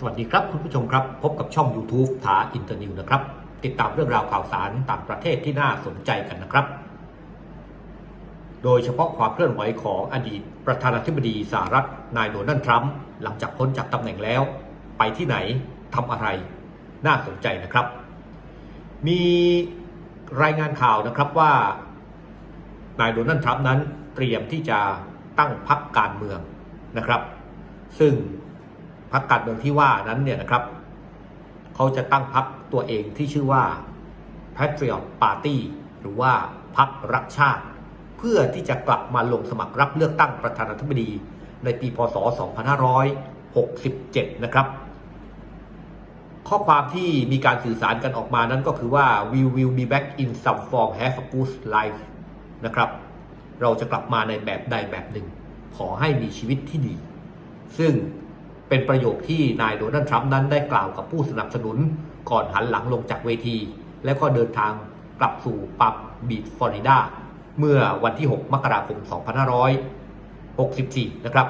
สวัสดีครับคุณผู้ชมครับ พบกับช่อง YouTube ถาอินเตอร์นิวนะครับ ติดตามเรื่องราวข่าวสารต่างประเทศที่น่าสนใจกันนะครับ โดยเฉพาะความเคลื่อนไหวของอดีตประธานาธิบดีสหรัฐนายโดนัลด์ทรัมป์หลังจากพ้นจากตำแหน่งแล้ว ไปที่ไหนทำอะไรน่าสนใจนะครับ มีรายงานข่าวนะครับว่านายโดนัลด์ทรัมป์นั้นเตรียมที่จะตั้งพรรคการเมืองนะครับ ซึ่ง พรรคการเมืองที่ว่านั้นเนี่ยนะครับ เขาจะตั้งพรรคตัวเองที่ชื่อว่า Patriot Party หรือว่าพรรครักชาติ เพื่อที่จะกลับมาลงสมัครรับเลือกตั้งประธานาธิบดีในปีพศ 2567 นะครับ ข้อความที่มีการสื่อสารกันออกมานั้นก็คือว่า we will be back in some form have a good life นะครับ เราจะกลับมาในแบบใดแบบหนึ่ง ขอให้มีชีวิตที่ดี ซึ่ง เป็นประโยคที่นายโดนัลด์ทรัมป์นั้นได้กล่าวกับผู้สนับสนุน ก่อนหันหลังลงจากเวที แล้วก็เดินทางกลับสู่ปับบีชฟลอริดาเมื่อวันที่ 6 มกราคม 2564 นะครับ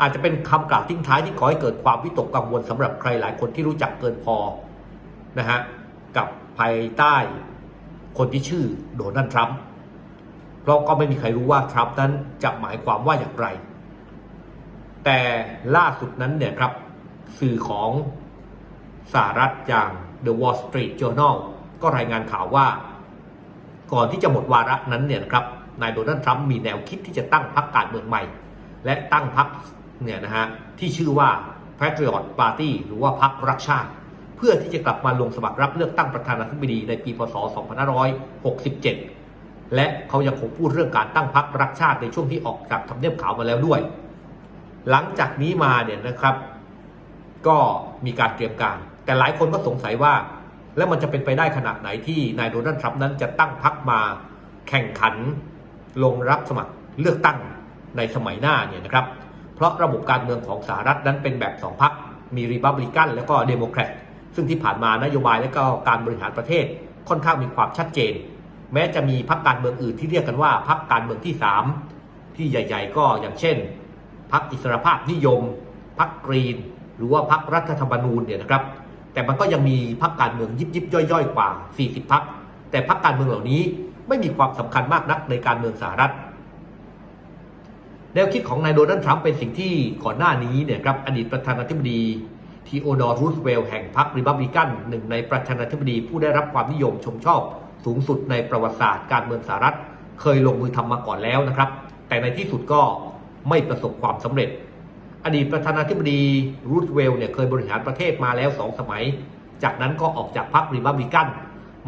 อาจจะเป็นคำกล่าวทิ้งท้ายที่ขอให้เกิดความวิตกกังวลสำหรับใครหลายคนที่รู้จักเกินพอนะฮะกับภายใต้คนที่ชื่อโดนัลด์ทรัมป์เพราะก็ไม่มีใครรู้ว่าทรัมป์นั้นจะหมายความว่าอย่างไร แต่ล่าสุดนั้นเนี่ยครับสื่อของสหรัฐอย่าง The Wall Street Journal ก็รายงานข่าวว่า ก่อนที่จะหมดวาระนั้นเนี่ยนะครับนายโดนัลด์ทรัมป์มีแนวคิดที่จะตั้งพรรคการเมืองใหม่ และตั้งพรรคเนี่ยนะฮะที่ชื่อว่า Patriot Party หรือว่าพรรครักชาติ เพื่อที่จะกลับมาลงสมัครรับเลือกตั้งประธานาธิบดีในปีพศ 2567 และเขายังคงพูดเรื่องการตั้งพรรครักชาติในช่วงที่ออกจากทำเนียบขาวมาแล้วด้วย หลังจากนี้มาเนี่ยนะครับ ก็มีการเตรียมการ แต่หลายคนก็สงสัยว่า แล้วมันจะเป็นไปได้ขนาดไหนที่นายโดนัลด์ทรัมป์นั้นจะตั้งพรรคมาแข่งขันลงรับสมัครเลือกตั้งในสมัยหน้าเนี่ยนะครับ เพราะระบบการเมืองของสหรัฐนั้นเป็นแบบสองพรรคมีริพับลิกันแล้วก็เดโมแครตซึ่งที่ผ่านมานโยบายและก็การบริหารประเทศค่อนข้างมีความชัดเจน แม้จะมีพรรคการเมืองอื่นที่เรียกกันว่าพรรคการเมืองที่ 3 ที่ใหญ่ ๆ ก็อย่างเช่น พรรคอิสรภาพนิยมพรรคกรีน หรือว่าพรรครัฐธรรมนูญเนี่ยนะครับ แต่มันก็ยังมีพรรคการเมืองยิบยิบย่อยๆ กว่า 40พรรคแต่พรรคการเมืองเหล่านี้ไม่มีความสำคัญมากนักในการเมืองสหรัฐแนวคิดของนายโดนัลด์ทรัมป์เป็นสิ่งที่ก่อนหน้านี้เนี่ยครับอดีตประธานาธิบดีทีโอดอร์รูสเวลล์แห่งพรรคริพับลิกันหนึ่งในประธานาธิบดีผู้ได้รับความนิยมชมชอบ สูงสุดในประวัติศาสตร์การเมืองสหรัฐ เคยลงมือทำมาก่อนแล้วนะครับ แต่ในที่สุดก็ ไม่ประสบความสำเร็จ อดีตประธานาธิบดีรูสเวลล์เนี่ยเคยบริหารประเทศมาแล้วสองสมัย จากนั้นก็ออกจากพรรคริพับลิกัน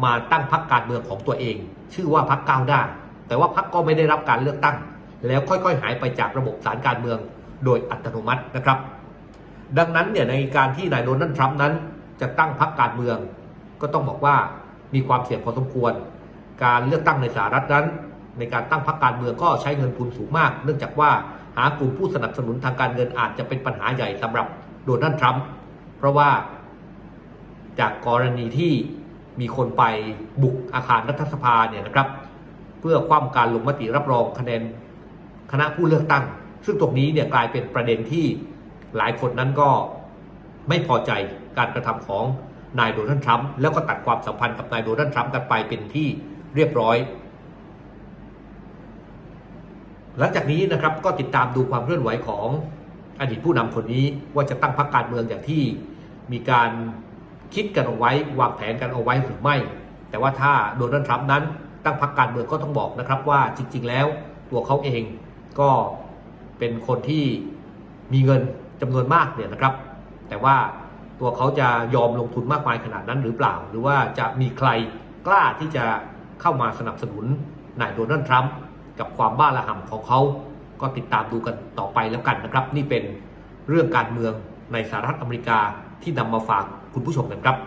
มาตั้งพรรคการเมืองของตัวเอง ชื่อว่าพรรคก้าวหน้า แต่ว่าพรรคก็ไม่ได้รับการเลือกตั้ง แล้วค่อยๆ หายไปจากระบบสารการเมือง โดยอัตโนมัตินะครับ ดังนั้นเนี่ยในการที่นายโดนัลด์ทรัมป์นั้น จะตั้งพรรคการเมือง ก็ต้องบอกว่ามีความเสี่ยงพอสมควร การเลือกตั้งในสหรัฐนั้น ในการตั้งพรรคการเมืองก็ใช้เงินทุนสูงมาก เนื่องจากว่า หากลุ่มผู้สนับสนุนทางการเงินอาจจะเป็นปัญหาใหญ่สำหรับโดนัลด์ทรัมป์เพราะว่าจากกรณีที่มีคนไปบุกอาคารรัฐสภาเนี่ยนะครับ เพื่อคว่ำการลงมติรับรองคะแนนคณะผู้เลือกตั้ง ซึ่งตรงนี้เนี่ยกลายเป็นประเด็นที่หลายคนนั้นก็ไม่พอใจการกระทำของนายโดนัลด์ทรัมป์แล้วก็ตัดความสัมพันธ์กับนายโดนัลด์ทรัมป์กันไปเป็นที่เรียบร้อย หลังจากนี้นะครับก็ติดตามดูความเคลื่อนไหวของอดีตผู้นำคนนี้ว่าจะตั้งพรรคการเมืองอย่างที่มีการคิดกันเอาไว้วางแผนกันเอาไว้หรือไม่ แต่ว่าถ้าโดนัลด์ทรัมป์นั้นตั้งพรรคการเมืองก็ต้องบอกนะครับว่าจริง ๆ แล้วตัวเขาเองก็เป็นคนที่มีเงินจำนวนมากเนี่ยนะครับ แต่ว่าตัวเขาจะยอมลงทุนมากมายขนาดนั้นหรือเปล่า หรือว่าจะมีใครกล้าที่จะเข้ามาสนับสนุนนายโดนัลด์ทรัมป์ กับความบ้าระห่ำของเขาก็ติดตามดูกันต่อไปแล้วกันนะครับ นี่เป็นเรื่องการเมืองในสหรัฐอเมริกาที่นำมาฝากคุณผู้ชมกันครับ